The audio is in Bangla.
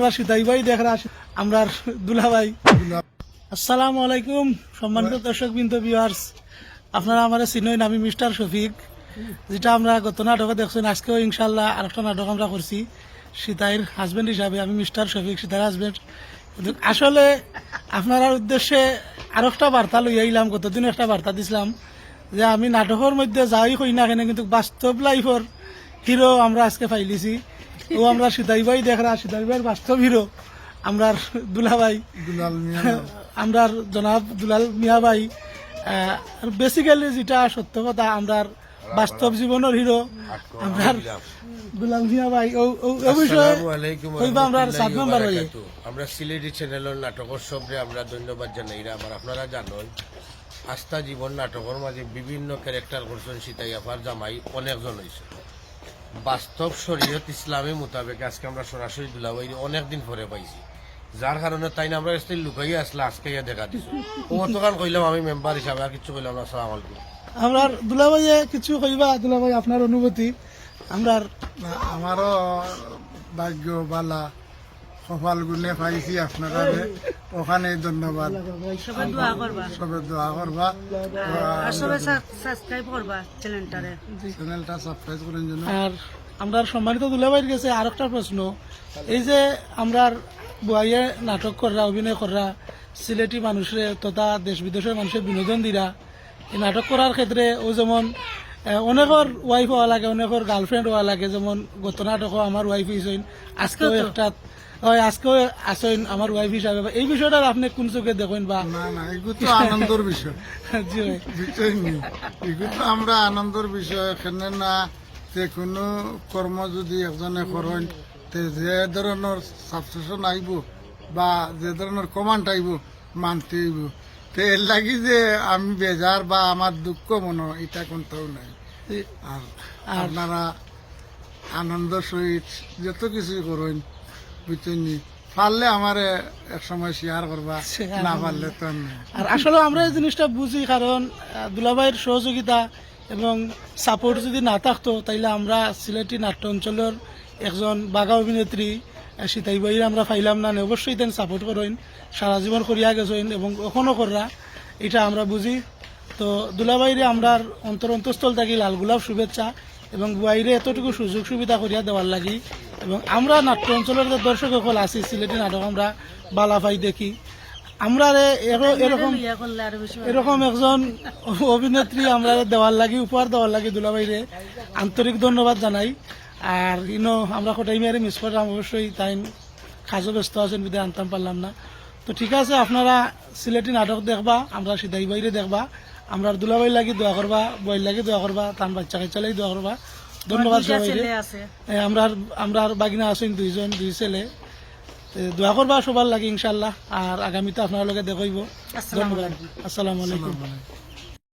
আমরা সিতাই ভাই দেখরা আমরা দুলাভাই। আসসালামু আলাইকুম সম্মানিত দর্শক বিন্দু ভিউয়ার্স আপনারা আমার চিনই আমি মিস্টার শফিক। যেটা আমরা গত নাটকে দেখছেন আজকেও ইনশাল্লাহ আরেকটা নাটক আমরা করছি। সীতাইর হাজবেন্ড হিসাবে আমি মিস্টার শফিক সীতার হাজবেন্ড কিন্তু আসলে আপনার উদ্দেশ্যে আর একটা বার্তা লই আইলাম গতদিন একটা বার্তা দিছিলাম যে আমি নাটকের মধ্যে যাই হই না কেন কিন্তু বাস্তব লাইফর হিরো আমরা আজকে পাইলিছি। ও আমরা সীতাই ভাই দেখরা সীতাই ভাইয়ের বাস্তব হিরো। আমরা দুলাভাই দুলাল মিয়া আমরা জনাব দুলাল মিয়া ভাই। বেসিক্যালি যেটা সত্য কথা আমরা বাস্তব জীবনের হিরো। আমরা দুলাল মিয়া ভাই। ও- ও- বিষয়ে কইবা আমরা সাত নম্বর বারাকাতু। আমরা সিলেটি চ্যানেলের নাটকের সবরে আমরা ধন্যবাদ জানাই। আবার আপনারা জানেন আস্থা জীবন নাটকের মাঝে বিভিন্ন ক্যারেক্টার করছেন সীতাই আপার জামাই অনেকজন হয়েছে বাস্তব শরীয়ত ইসলামী মোতাবেক আজকে আমরা সরাসরি দুলাবাই অনেকদিন পরে পাইছি। যার কারণে তাই না আমরা স্টিল লুকাই আসলে আজকে ইয়া দেখা দিছি। ও অতকাল কইলাম আমি মেম্বার হিসাবে আর কিছু কইলাম না সালাম আলাইকুম। আমরা দুলাভাইয়ে কিছু কইবা দুলাভাই আপনার অনুভূতি। আমরা না, আমারও ভাগ্য বালা কপাল গুনে পাইছি আপনারা ওখানে ধন্যবাদ। সবাই দোয়া করবা। সবে দোয়া করবা। আর সবাই সাবস্ক্রাইব করবা চ্যানেলটারে চ্যানেলটা সাবস্ক্রাইব করার জন্য আর আমরা সম্মানিত দুলাভাইয়ের গেছে আর একটা প্রশ্ন। এই যে আমরা বুয়াইয়ে নাটক কররা অভিনয় কররা সিলেটি মানুষরে তথা দেশ বিদেশের মানুষের বিনোদন দিরা এই নাটক করার ক্ষেত্রে ও যেমন অনেকর ওয়াইফ হওয়া লাগে অনেকর গার্লফ্রেন্ড হওয়া লাগে যেমন গত নাটকও আমার ওয়াইফ হয়েছেন আজকেও একটা হয় আজকেও আসেন আমার ওয়াইফ হিসাবে এই বিষয়টা আপনি কোন চোখে দেখেন বা না না এগুলো তো আনন্দের বিষয়। জি ভাই বুঝছেন এগুলো তো আমরা আনন্দের বিষয় এখানে না যে কোনো কর্ম যদি একজনে করেন তে যে ধরনের সাবস্টেশন আইব বা যে ধরনের কমান্ড আইব মানতে আইব তে এর লাগি যে আমি বেজার বা আমার দুঃখ মনে এটা কোনটাও নাই। আর আপনারা আনন্দ সহিত যত কিছু করেন বুঝছেন নি? পারলে আমার এক সময় শেয়ার করবা না পারলে তো আর আসলে আমরা এই জিনিসটা বুঝি কারণ আহ, দুলাভাইয়ের সহযোগিতা এবং সাপোর্ট যদি না থাকতো তাইলে আমরা সিলেটি নাট্য অঞ্চলের একজন বাঘা অভিনেত্রী আহ, সীতাই বাইরে আমরা পাইলাম না অবশ্যই তেন সাপোর্ট করেন সারা জীবন করিয়া গেছেন এবং এখনও কররা এটা আমরা বুঝি। তো দুলাভাইরে আমরা অন্তর অন্তঃস্থল থাকি লাল গোলাপ শুভেচ্ছা এবং বাইরে এতটুকু সুযোগ সুবিধা করিয়া দেওয়ার লাগি। এবং আমরা নাট্য অঞ্চলের যে দর্শক সকল আছি সিলেটি নাটক আমরা বালাফাই দেখি। আমরা রে- এরকম এরকম একজন অভিনেত্রী আমরা দেওয়ার লাগি উপহার দেওয়ার লাগি দুলাভাইরে আন্তরিক ধন্যবাদ জানাই। আর ইনো আমরা কোটাই মেরে মিস করলাম অবশ্যই তাই কাজও ব্যস্ত আছেন বিদায় আনতাম পারলাম না। তো ঠিক আছে আপনারা সিলেটি নাটক দেখবা আমরা সিধাই বাইরে দেখবা। আমরা দুলাবাই লাগি দোয়া করবা বই লাগি দোয়া করবা তান বাচ্চা কাচ্চা লাগি দোয়া করবা। ধন্যবাদ আমরা আর বাগিনা আছেন দুইজন দুই ছেলে। দোয়া করবা সবার লাগে ইনশাল্লাহ আর আগামীতে আপনার লগে দেখাইব। আসসালামু ধন্যবাদ। আসসালামু আলাইকুম।